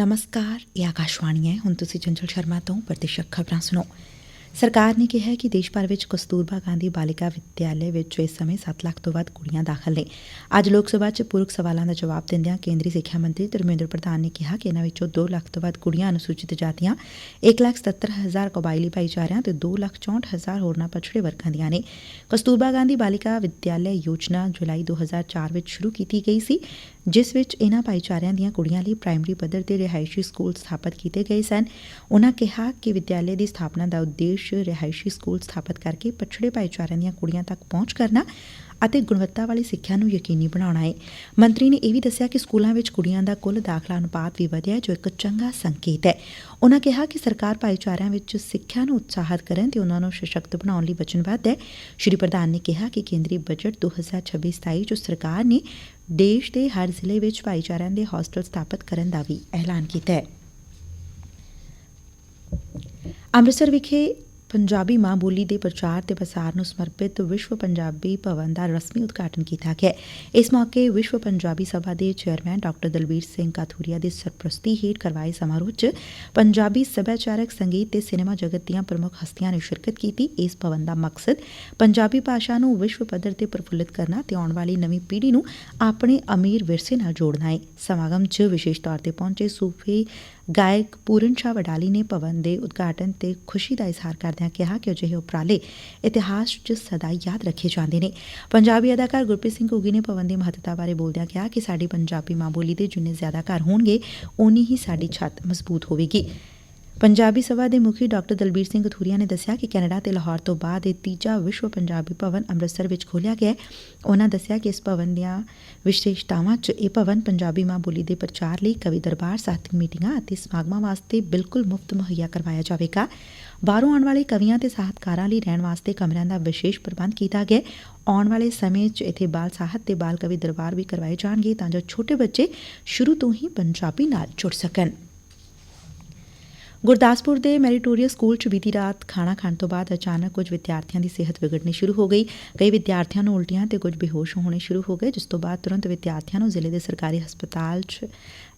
ਨਮਸਕਾਰ, ਇਹ ਆਕਾਸ਼ਵਾਣੀ ਹੈ। ਹੁਣ ਤੁਸੀਂ ਚੰਚਲ ਸ਼ਰਮਾ ਤੋਂ ਪ੍ਰਤੀਸ਼ਕ ਖਬਰਾਂ ਸੁਣੋ। ਸਰਕਾਰ ਨੇ ਕਿਹਾ ਹੈ ਕਿ ਦੇਸ਼ ਭਰ ਵਿੱਚ ਕਸਤੂਰਬਾ ਗਾਂਧੀ ਬਾਲਿਕਾ ਵਿਦਿਆਲੇ ਵਿੱਚ ਇਸ ਸਮੇਂ 7 ਲੱਖ ਤੋਂ ਵੱਧ ਕੁੜੀਆਂ ਦਾਖਲ ਨੇ। ਅੱਜ ਲੋਕ ਸਭਾ 'ਚ ਪੂਰਕ ਸਵਾਲਾਂ ਦਾ ਜਵਾਬ ਦਿੰਦਿਆਂ ਕੇਂਦਰੀ ਸਿੱਖਿਆ ਮੰਤਰੀ ਧਰਮੇਂਦਰ ਪ੍ਰਧਾਨ ਨੇ ਕਿਹਾ ਕਿ ਇਹਨਾਂ ਵਿੱਚੋਂ 2 ਲੱਖ ਤੋਂ ਵੱਧ ਕੁੜੀਆਂ ਅਨੁਸੂਚਿਤ ਜਾਤੀਆਂ 1 ਲੱਖ 77 ਹਜ਼ਾਰ ਕਬਾਇਲੀ ਭਾਈਚਾਰਿਆਂ ਤੇ 2 ਲੱਖ 64 ਹਜ਼ਾਰ ਹੋਰਨਾਂ ਪਛੜੇ ਵਰਗਾਂ ਦੀਆਂ ਨੇ। ਕਸਤੂਰਬਾ ਗਾਂਧੀ ਬਾਲਿਕਾ ਵਿਦਿਆਲੇ ਯੋਜਨਾ ਜੁਲਾਈ 2004 ਵਿੱਚ ਸ਼ੁਰੂ ਕੀਤੀ ਗਈ ਸੀ। ਜਿਸ ਵਿੱਚ ਇਨ੍ਹਾਂ ਭਾਈਚਾਰਿਆਂ ਦੀਆਂ ਕੁੜੀਆਂ ਲਈ ਪ੍ਰਾਇਮਰੀ ਪੱਧਰ ਤੇ ਰਿਹਾਇਸ਼ੀ ਸਕੂਲ ਸਥਾਪਿਤ ਕੀਤੇ ਗਏ ਸਨ। ਉਨ੍ਹਾਂ ਕਿਹਾ ਕਿ ਵਿਦਿਆਲੇ ਦੀ ਸਥਾਪਨਾ ਦਾ ਉਦੇਸ਼ ਰਿਹਾਇਸ਼ੀ ਸਕੂਲ ਸਥਾਪਿਤ ਕਰਕੇ ਪਛੜੇ ਭਾਈਚਾਰਿਆਂ ਦੀਆਂ ਕੁੜੀਆਂ ਤੱਕ ਪਹੁੰਚ ਕਰਨਾ ਅਤੇ ਗੁਣਵੱਤਾ ਵਾਲੀ ਸਿੱਖਿਆ ਨੂੰ ਯਕੀਨੀ ਬਣਾਉਣਾ ਹੈ ਮੰਤਰੀ ਨੇ ਇਹ ਵੀ ਦੱਸਿਆ ਕਿ ਸਕੂਲਾਂ ਵਿੱਚ ਕੁੜੀਆਂ ਦਾ ਕੁੱਲ ਦਾਖਲਾ ਅਨੁਪਾਤ ਵੀ ਵਧਿਆ, ਜੋ ਇੱਕ ਚੰਗਾ ਸੰਕੇਤ ਹੈ। ਉਨ੍ਹਾਂ ਕਿਹਾ ਕਿ ਸਰਕਾਰ ਭਾਈਚਾਰਿਆਂ ਵਿੱਚ ਸਿੱਖਿਆ ਨੂੰ ਉਤਸ਼ਾਹਿਤ ਕਰਨ ਤੇ ਉਨ੍ਹਾਂ ਨੂੰ ਸਸ਼ਕਤ ਬਣਾਉਣ ਲਈ ਵਚਨਬੱਧ ਹੈ। ਸ਼੍ਰੀ ਪ੍ਰਧਾਨ ਨੇ ਕਿਹਾ ਕਿ ਕੇਂਦਰੀ ਬਜਟ 2026-27 ਚ ਸਰਕਾਰ ਨੇ ਦੇਸ਼ ਦੇ ਹਰ ਜ਼ਿਲ੍ਹੇ ਵਿੱਚ ਭਾਈਚਾਰਿਆਂ ਦੇ ਹੋਸਟਲ ਸਥਾਪਿਤ ਕਰਨ ਦਾ ਵੀ ਐਲਾਨ ਕੀਤਾ ਹੈ। ਅੰਮ੍ਰਿਤਸਰ ਵਿਖੇ ਪੰਜਾਬੀ ਮਾਂ ਬੋਲੀ ਦੇ ਪ੍ਰਚਾਰ ਤੇ ਪ੍ਰਸਾਰ ਨੂੰ ਸਮਰਪਿਤ ਵਿਸ਼ਵ ਪੰਜਾਬੀ ਭਵਨ ਦਾ ਰਸਮੀ ਉਦਘਾਟਨ ਕੀਤਾ ਗਿਆ। ਇਸ ਮੌਕੇ ਵਿਸ਼ਵ ਪੰਜਾਬੀ ਸਭਾ ਦੇ ਚੇਅਰਮੈਨ ਡਾਕਟਰ ਦਲਬੀਰ ਸਿੰਘ ਕਾਥੂਰੀਆ ਦੀ ਸਰਪ੍ਰਸਤੀ ਹੇਠ ਕਰਵਾਏ ਸਮਾਰੋਹ 'ਚ ਪੰਜਾਬੀ ਸੱਭਿਆਚਾਰਕ ਸੰਗੀਤ ਤੇ ਸਿਨੇਮਾ ਜਗਤ ਦੀਆਂ ਪ੍ਰਮੁੱਖ ਹਸਤੀਆਂ ਨੇ ਸ਼ਿਰਕਤ ਕੀਤੀ। ਇਸ ਭਵਨ ਦਾ ਮਕਸਦ ਪੰਜਾਬੀ ਭਾਸ਼ਾ ਨੂੰ ਵਿਸ਼ਵ ਪੱਧਰ ਤੇ ਪ੍ਰਫੁੱਲਿਤ ਕਰਨਾ ਤੇ ਆਉਣ ਵਾਲੀ ਨਵੀਂ ਪੀੜ੍ਹੀ ਨੂੰ ਆਪਣੇ ਅਮੀਰ ਵਿਰਸੇ ਨਾਲ ਜੋੜਨਾ ਹੈ ਸਮਾਗਮ 'ਚ ਵਿਸ਼ੇਸ਼ ਤੌਰ ਤੇ ਪਹੁੰਚੇ ਸੂਫੀ ਗਾਇਕ ਪੂਰਨ ਸ਼ਾਹ ਵਡਾਲੀ ਨੇ ਭਵਨ ਦੇ ਉਦਘਾਟਨ ਤੇ ਖੁਸ਼ੀ ਦਾ ਇਜ਼ਹਾਰ ਕਰਦਿਆਂ ਕਿਹਾ ਕਿ ਅਜਿਹੇ ਉਪਰਾਲੇ ਇਤਿਹਾਸ 'ਚ ਸਦਾ ਯਾਦ ਰੱਖੇ ਜਾਂਦੇ ਨੇ। ਪੰਜਾਬੀ ਅਦਾਕਾਰ ਗੁਰਪ੍ਰੀਤ ਸਿੰਘ ਘੁੱਗੀ ਨੇ ਭਵਨ ਦੀ ਮਹੱਤਤਾ ਬਾਰੇ ਬੋਲਦਿਆਂ ਕਿਹਾ ਕਿ ਸਾਡੀ ਪੰਜਾਬੀ ਮਾਂ ਬੋਲੀ ਦੇ ਜਿੰਨੇ ਜ਼ਿਆਦਾ ਘਰ ਹੋਣਗੇ, ਓਨੀ ਹੀ ਸਾਡੀ ਛੱਤ ਮਜ਼ਬੂਤ ਹੋਵੇਗੀ। ਪੰਜਾਬੀ ਸਭਾ ਦੇ ਮੁਖੀ ਡਾਕਟਰ ਦਲਬੀਰ ਸਿੰਘ ਥੂਰੀਆ ਨੇ ਦੱਸਿਆ ਕਿ ਕੈਨੇਡਾ ਤੇ ਲਾਹੌਰ ਤੋਂ ਬਾਅਦ ਇਹ ਤੀਜਾ ਵਿਸ਼ਵ ਪੰਜਾਬੀ ਭਵਨ ਅੰਮ੍ਰਿਤਸਰ ਵਿੱਚ ਖੋਲ੍ਹਿਆ ਗਿਆ ਹੈ। ਉਹਨਾਂ ਦੱਸਿਆ ਕਿ ਇਸ ਭਵਨ ਦੀਆਂ ਵਿਸ਼ੇਸ਼ਤਾਵਾਂ 'ਚ ਇਹ ਭਵਨ ਪੰਜਾਬੀ ਮਾਂ ਬੋਲੀ ਦੇ ਪ੍ਰਚਾਰ ਲਈ ਕਵੀ ਦਰਬਾਰ ਸਾਹਿਤਕ ਮੀਟਿੰਗਾਂ ਅਤੇ ਸਮਾਗਮਾਂ ਵਾਸਤੇ ਬਿਲਕੁਲ ਮੁਫਤ ਮੁਹੱਈਆ ਕਰਵਾਇਆ ਜਾਵੇਗਾ। ਬਾਹਰੋਂ ਆਉਣ ਵਾਲੇ ਕਵੀਆਂ ਤੇ ਸਾਹਿਤਕਾਰਾਂ ਲਈ ਰਹਿਣ ਵਾਸਤੇ ਕਮਰਿਆਂ ਦਾ ਵਿਸ਼ੇਸ਼ ਪ੍ਰਬੰਧ ਕੀਤਾ ਗਿਆ ਆਉਣ ਵਾਲੇ ਸਮੇਂ 'ਚ ਇੱਥੇ ਬਾਲ ਸਾਹਿਤ ਤੇ ਬਾਲ ਕਵੀ ਦਰਬਾਰ ਵੀ ਕਰਵਾਏ ਜਾਣਗੇ ਤਾਂ ਜੋ ਛੋਟੇ ਬੱਚੇ ਸ਼ੁਰੂ ਤੋਂ ਹੀ ਪੰਜਾਬੀ ਨਾਲ ਜੁੜ ਸਕਣ। ਗੁਰਦਾਸਪੁਰ ਦੇ ਮੈਰੀਟੋਰੀਅਸ ਸਕੂਲ 'ਚ ਬੀਤੀ ਰਾਤ ਖਾਣਾ ਖਾਣ ਤੋਂ ਬਾਅਦ ਅਚਾਨਕ ਕੁਝ ਵਿਦਿਆਰਥੀਆਂ ਦੀ ਸਿਹਤ ਵਿਗੜਨੀ ਸ਼ੁਰੂ ਹੋ ਗਈ। ਕਈ ਵਿਦਿਆਰਥੀਆਂ ਨੂੰ ਉਲਟੀਆਂ ਤੇ ਕੁਝ ਬੇਹੋਸ਼ ਹੋਣੇ ਸ਼ੁਰੂ ਹੋ ਗਏ, ਜਿਸ ਤੋਂ ਬਾਅਦ ਤੁਰੰਤ ਵਿਦਿਆਰਥੀਆਂ ਨੂੰ ਜ਼ਿਲ੍ਹੇ ਦੇ ਸਰਕਾਰੀ ਹਸਪਤਾਲ 'ਚ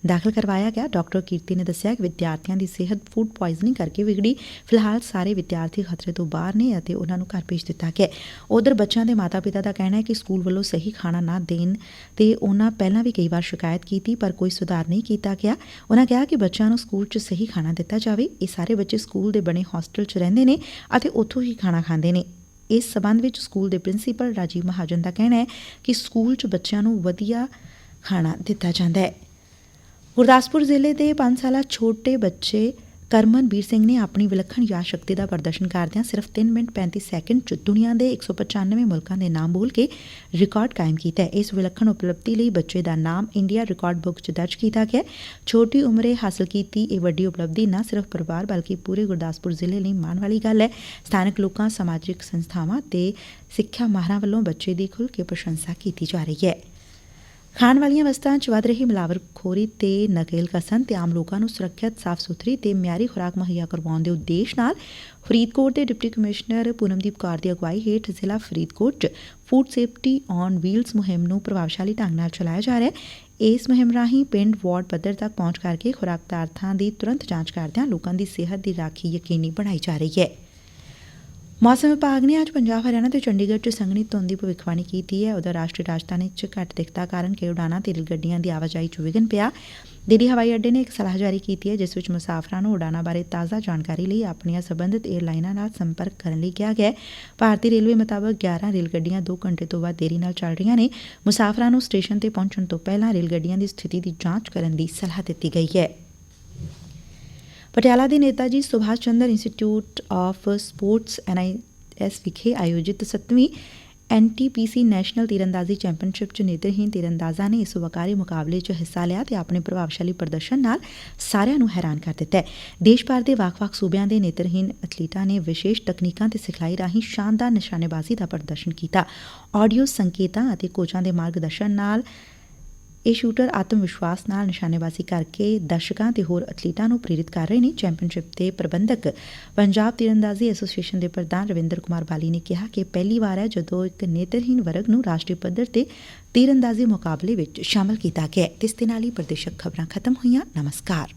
ਦਾਖਲ ਕਰਵਾਇਆ ਗਿਆ। ਡਾਕਟਰ ਕੀਰਤੀ ਨੇ ਦੱਸਿਆ ਕਿ ਵਿਦਿਆਰਥੀਆਂ ਦੀ ਸਿਹਤ ਫੂਡ ਪੋਇਜ਼ਨਿੰਗ ਕਰਕੇ ਵਿਗੜੀ। ਫਿਲਹਾਲ ਸਾਰੇ ਵਿਦਿਆਰਥੀ ਖਤਰੇ ਤੋਂ ਬਾਹਰ ਨੇ ਅਤੇ ਉਹਨਾਂ ਨੂੰ ਘਰ ਭੇਜ ਦਿੱਤਾ ਗਿਆ। ਉਧਰ ਬੱਚਿਆਂ ਦੇ ਮਾਤਾ-ਪਿਤਾ ਦਾ ਕਹਿਣਾ ਹੈ ਕਿ ਸਕੂਲ ਵੱਲੋਂ ਸਹੀ ਖਾਣਾ ਨਾ ਦੇਣ ਤੇ ਉਹਨਾਂ ਪਹਿਲਾਂ ਵੀ ਕਈ ਵਾਰ ਸ਼ਿਕਾਇਤ ਕੀਤੀ, ਪਰ ਕੋਈ ਸੁਧਾਰ ਨਹੀਂ ਕੀਤਾ ਗਿਆ। ਉਹਨਾਂ ਕਿਹਾ ਕਿ ਬੱਚਿਆਂ ਨੂੰ ਸਕੂਲ 'ਚ ਸਹੀ ਖਾਣਾ ਦਿੱਤਾ ਜਾਵੇ। ਇਹ ਸਾਰੇ ਬੱਚੇ ਸਕੂਲ ਦੇ ਬਣੇ ਹੋਸਟਲ 'ਚ ਰਹਿੰਦੇ ਨੇ ਅਤੇ ਉੱਥੋਂ ਹੀ ਖਾਣਾ ਖਾਂਦੇ ਨੇ। ਇਸ ਸਬੰਧ ਵਿੱਚ ਸਕੂਲ ਦੇ ਪ੍ਰਿੰਸੀਪਲ ਰਾਜੀਵ ਮਹਾਜਨ ਦਾ ਕਹਿਣਾ ਹੈ ਕਿ ਸਕੂਲ 'ਚ ਬੱਚਿਆਂ ਨੂੰ ਵਧੀਆ ਖਾਣਾ ਦਿੱਤਾ ਜਾਂਦਾ ਹੈ। ਗੁਰਦਾਸਪੁਰ ਜ਼ਿਲ੍ਹੇ ਦੇ 5 ਸਾਲਾ ਛੋਟੇ ਬੱਚੇ ਕਰਮਨਬੀਰ ਸਿੰਘ ਨੇ ਆਪਣੀ ਵਿਲੱਖਣ ਯਾਦ ਸ਼ਕਤੀ ਦਾ ਪ੍ਰਦਰਸ਼ਨ ਕਰਦਿਆਂ ਸਿਰਫ 3 ਮਿੰਟ 35 ਸੈਕਿੰਡ ਚ ਦੁਨੀਆ ਦੇ 195 ਮੁਲਕਾਂ ਦੇ ਨਾਮ ਬੋਲ ਕੇ ਰਿਕਾਰਡ ਕਾਇਮ ਕੀਤਾ ਹੈ। ਇਸ ਵਿਲੱਖਣ ਉਪਲਬਧੀ ਲਈ ਬੱਚੇ ਦਾ ਨਾਮ ਇੰਡੀਆ ਰਿਕਾਰਡ ਬੁੱਕ 'ਚ ਦਰਜ ਕੀਤਾ ਗਿਆ ਛੋਟੀ ਉਮਰੇ ਹਾਸਲ ਕੀਤੀ ਇਹ ਵੱਡੀ ਉਪਲਬਧੀ ਨਾ ਸਿਰਫ ਪਰਿਵਾਰ ਬਲਕਿ ਪੂਰੇ ਗੁਰਦਾਸਪੁਰ ਜ਼ਿਲ੍ਹੇ ਲਈ ਮਾਣ ਵਾਲੀ ਗੱਲ ਹੈ। ਸਥਾਨਕ ਲੋਕਾਂ, ਸਮਾਜਿਕ ਸੰਸਥਾਵਾਂ ਤੇ ਸਿੱਖਿਆ ਮਾਹਰਾਂ ਵੱਲੋਂ ਬੱਚੇ ਦੀ ਖੁੱਲ੍ਹ ਕੇ ਪ੍ਰਸ਼ੰਸਾ ਕੀਤੀ ਜਾ ਰਹੀ ਹੈ। ਖਾਣ ਵਾਲੀਆਂ ਵਸਤਾਂ 'ਚ ਵੱਧ ਰਹੀ ਮਿਲਾਵਟਖੋਰੀ ਤੇ ਨਕੇਲ ਕਸਨ ਤੇ ਆਮ ਲੋਕਾਂ ਨੂੰ ਸੁਰੱਖਿਅਤ ਸਾਫ਼ ਸੁਥਰੀ ਤੇ ਮਿਆਰੀ ਖੁਰਾਕ ਮੁਹੱਈਆ ਕਰਵਾਉਣ ਦੇ ਉਦੇਸ਼ ਨਾਲ ਫਰੀਦਕੋਟ ਦੇ ਡਿਪਟੀ ਕਮਿਸ਼ਨਰ ਪੂਨਮਦੀਪ ਕੌਰ ਦੀ ਅਗਵਾਈ ਹੇਠ ਜ਼ਿਲ੍ਹਾ ਫਰੀਦਕੋਟ 'ਚ ਫੂਡ ਸੇਫਟੀ ਔਨ ਵੀਲਸ ਮੁਹਿੰਮ ਨੂੰ ਪ੍ਰਭਾਵਸ਼ਾਲੀ ਢੰਗ ਨਾਲ ਚਲਾਇਆ ਜਾ ਰਿਹਾ ਹੈ। ਇਸ ਮੁਹਿੰਮ ਰਾਹੀਂ ਪਿੰਡ ਵਾਰਡ ਪੱਧਰ ਤੱਕ ਪਹੁੰਚ ਕਰਕੇ ਖੁਰਾਕ ਪਦਾਰਥਾਂ ਦੀ ਤੁਰੰਤ ਜਾਂਚ ਕਰਦਿਆਂ ਲੋਕਾਂ ਦੀ ਸਿਹਤ ਦੀ ਰਾਖੀ ਯਕੀਨੀ ਬਣਾਈ ਜਾ ਰਹੀ ਹੈ। ਮੌਸਮ ਵਿਭਾਗ ਨੇ ਅੱਜ ਪੰਜਾਬ, ਹਰਿਆਣਾ ਤੇ ਚੰਡੀਗੜ੍ਹ 'ਚ ਸੰਘਣੀ ਧੁੰਦ ਦੀ ਭਵਿੱਖਬਾਣੀ ਕੀਤੀ ਹੈ। ਉਧਰ ਰਾਸ਼ਟਰੀ ਰਾਜਧਾਨੀ 'ਚ ਘੱਟ ਦਿਖਤਾ ਕਾਰਨ ਕਈ ਉਡਾਣਾਂ ਤੇ ਰੇਲ ਗੱਡੀਆਂ ਦੀ ਆਵਾਜਾਈ 'ਚ ਵਿਘਨ ਪਿਆ। ਦਿੱਲੀ ਹਵਾਈ ਅੱਡੇ ਨੇ ਇੱਕ ਸਲਾਹ ਜਾਰੀ ਕੀਤੀ ਹੈ, ਜਿਸ ਵਿੱਚ ਮੁਸਾਫਰਾਂ ਨੂੰ ਉਡਾਣਾਂ ਬਾਰੇ ਤਾਜ਼ਾ ਜਾਣਕਾਰੀ ਲਈ ਆਪਣੀਆਂ ਸਬੰਧਤ ਏਅਰਲਾਈਨਾਂ ਨਾਲ ਸੰਪਰਕ ਕਰਨ ਲਈ ਕਿਹਾ ਗਿਆ ਹੈ। ਭਾਰਤੀ ਰੇਲਵੇ ਮੁਤਾਬਕ 11 ਰੇਲ ਗੱਡੀਆਂ 2 ਘੰਟੇ ਤੋਂ ਵੱਧ ਦੇਰੀ ਨਾਲ ਚੱਲ ਰਹੀਆਂ ਨੇ। ਮੁਸਾਫਰਾਂ ਨੂੰ ਸਟੇਸ਼ਨ ਤੇ ਪਹੁੰਚਣ ਤੋਂ ਪਹਿਲਾਂ ਰੇਲ ਗੱਡੀਆਂ ਦੀ ਸਥਿਤੀ ਦੀ ਜਾਂਚ ਕਰਨ ਦੀ ਸਲਾਹ ਦਿੱਤੀ ਗਈ ਹੈ। ਪਟਿਆਲਾ ਦੇ Neta ji Subhash Chandra Institute of Sports NIS ਵਿਖੇ ਆਯੋਜਿਤ 7ਵੀਂ ਐਨਟੀਪੀਸੀ ਨੈਸ਼ਨਲ ਤੀਰੰਦਾਜ਼ੀ ਚੈਂਪੀਅਨਸ਼ਿਪ 'ਚ ਨੇਤਰਹੀਣ ਤੀਰੰਦਾਜ਼ਾਂ ਨੇ ਇਸ ਵਕਾਰੀ ਮੁਕਾਬਲੇ 'ਚ ਹਿੱਸਾ ਲਿਆ ਤੇ ਆਪਣੇ ਪ੍ਰਭਾਵਸ਼ਾਲੀ ਪ੍ਰਦਰਸ਼ਨ ਨਾਲ ਸਾਰਿਆਂ ਨੂੰ ਹੈਰਾਨ ਕਰ ਦਿੱਤਾ ਹੈ। ਦੇਸ਼ ਭਰ ਦੇ ਵੱਖ-ਵੱਖ ਸੂਬਿਆਂ ਦੇ ਨੇਤਰਹੀਣ ਐਥਲੀਟਾਂ ਨੇ ਵਿਸ਼ੇਸ਼ ਤਕਨੀਕਾਂ ਤੇ ਸਿਖਲਾਈ ਰਾਹੀਂ ਸ਼ਾਨਦਾਰ ਨਿਸ਼ਾਨੇਬਾਜ਼ੀ ਦਾ ਪ੍ਰਦਰਸ਼ਨ ਕੀਤਾ। ਆਡੀਓ ਸੰਕੇਤਾਂ ਅਤੇ ਕੋਚਾਂ ਦੇ ਮਾਰਗਦਰਸ਼ਨ ਨਾਲ ਇਹ ਸ਼ੂਟਰ ਆਤਮ ਵਿਸ਼ਵਾਸ ਨਾਲ ਨਿਸ਼ਾਨੇਬਾਜ਼ੀ ਕਰਕੇ ਦਰਸ਼ਕਾਂ ਤੇ ਹੋਰ ਐਥਲੀਟਾਂ ਨੂੰ ਪ੍ਰੇਰਿਤ ਕਰ ਰਹੇ ਨੇ। ਚੈਂਪੀਅਨਸ਼ਿਪ ਦੇ ਪ੍ਰਬੰਧਕ ਪੰਜਾਬ ਤੀਰੰਦਾਜ਼ੀ ਐਸੋਸੀਏਸ਼ਨ ਦੇ ਪ੍ਰਧਾਨ ਰਵਿੰਦਰ ਕੁਮਾਰ ਬਾਲੀ ਨੇ ਕਿਹਾ ਕਿ ਪਹਿਲੀ ਵਾਰ ਹੈ ਜਦੋਂ ਇੱਕ ਨੇਤਰਹੀਨ ਵਰਗ ਨੂੰ ਰਾਸ਼ਟਰੀ ਪੱਧਰ ਤੇ ਤੀਰੰਦਾਜ਼ੀ ਮੁਕਾਬਲੇ ਵਿੱਚ ਸ਼ਾਮਲ ਕੀਤਾ ਗਿਆ ਇਸ ਦੇ ਨਾਲ ਪ੍ਰਦੇਸ਼ਕ ਖਬਰਾਂ ਖਤਮ ਹੋਈਆਂ। ਨਮਸਕਾਰ।